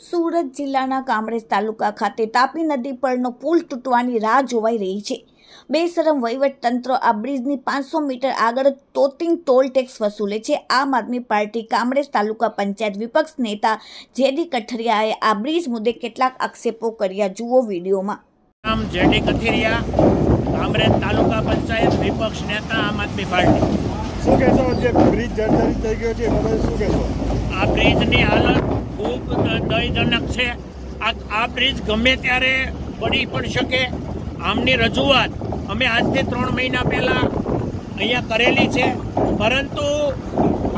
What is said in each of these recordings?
સુરત જિલ્લાના કામરેજ તાલુકા ખાતે તાપી નદી પરનો પુલ તૂટવાની રાહ જોવાઈ રહી છે. બેશરમ વહીવટ તંત્ર આ બ્રિજની પાંચસો મીટર આગળ તોતિંગ ટોલ ટેક્સ વસૂલે છે. આમ આદમી પાર્ટી કામરેજ તાલુકા પંચાયત વિપક્ષ નેતા જેડી કઠરિયાએ આ બ્રિજ મુદ્દે કેટલાક આક્ષેપો કર્યા. જુઓ વિડીયોમાં. નામ જેડી કઠરિયા, કામરેજ તાલુકા પંચાયત વિપક્ષ નેતા આમ આદમી પાર્ટી. શું કહેશો? જે બ્રિજ જર્જરિત થઈ ગયો છે એ બાબતે શું કહેશો? આ બ્રિજની હાલત ખૂબ દયજનક છે. આ બ્રિજ ગમે ત્યારે પડી પણ શકે. આમની રજૂઆત અમે આજથી ત્રણ મહિના પહેલાં અહીંયા કરેલી છે. પરંતુ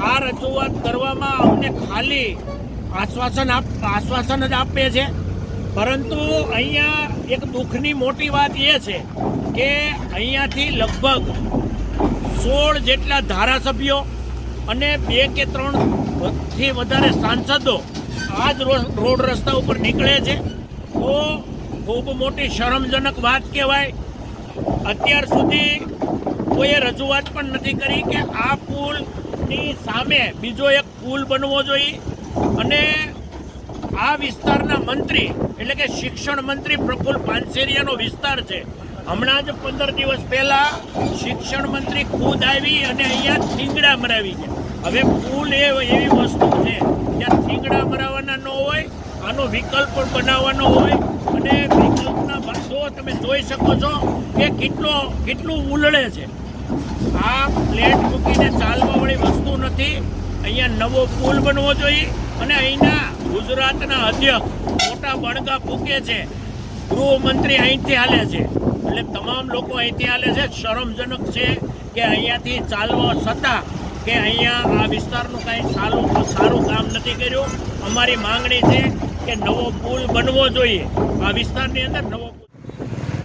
આ રજૂઆત કરવામાં અમને ખાલી આશ્વાસન આપ, આશ્વાસન જ આપે છે. પરંતુ અહીંયા એક દુઃખની મોટી વાત એ છે કે અહીંયાથી લગભગ સોળ જેટલા ધારાસભ્યો અને બે કે ત્રણથી વધારે સાંસદો આ જ રોડ રસ્તા ઉપર નીકળે છે. તો ખૂબ મોટી શરમજનક વાત કહેવાય. અત્યાર સુધી કોઈએ રજૂઆત પણ નથી કરી કે આ પુલની સામે બીજો એક પુલ બનવો જોઈએ. અને આ વિસ્તારના મંત્રી એટલે કે શિક્ષણ મંત્રી પ્રફુલ પાનસેરિયાનો વિસ્તાર છે. હમણાં જ પંદર દિવસ પહેલા શિક્ષણ મંત્રી ખુદ આવી અને અહીંયા થીંગડા મરાવી છે હવે પુલ એ એવી વસ્તુ છે, જ્યાં થીંગડા મરાવવાના ન હોય, આનો વિકલ્પ પણ બનાવવાનો હોય, અને વિકલ્પના ભાષો તમે જોઈ શકો છો કે કેટલો, કેટલું ઉલળે છે. આ પ્લેટ મૂકીને ચાલવાવાળી વસ્તુ નથી, અહીંયા નવો પુલ બનવો જોઈએ, અને અહીંના ગુજરાતના અધ્યક્ષ મોટા બણગા ફૂકે છે. ગૃહમંત્રી અહીંથી હાલે છે. એટલે તમામ લોકો અહીંથી હાલે છે. શરમજનક છે કે અહીંયાથી ચાલવા છતાં કે અહીંયા આ વિસ્તારનું કાંઈ સારું સારું કામ નથી કર્યું. અમારી માંગણી છે કે નવો પુલ બનવો જોઈએ. આ વિસ્તારની અંદર નવો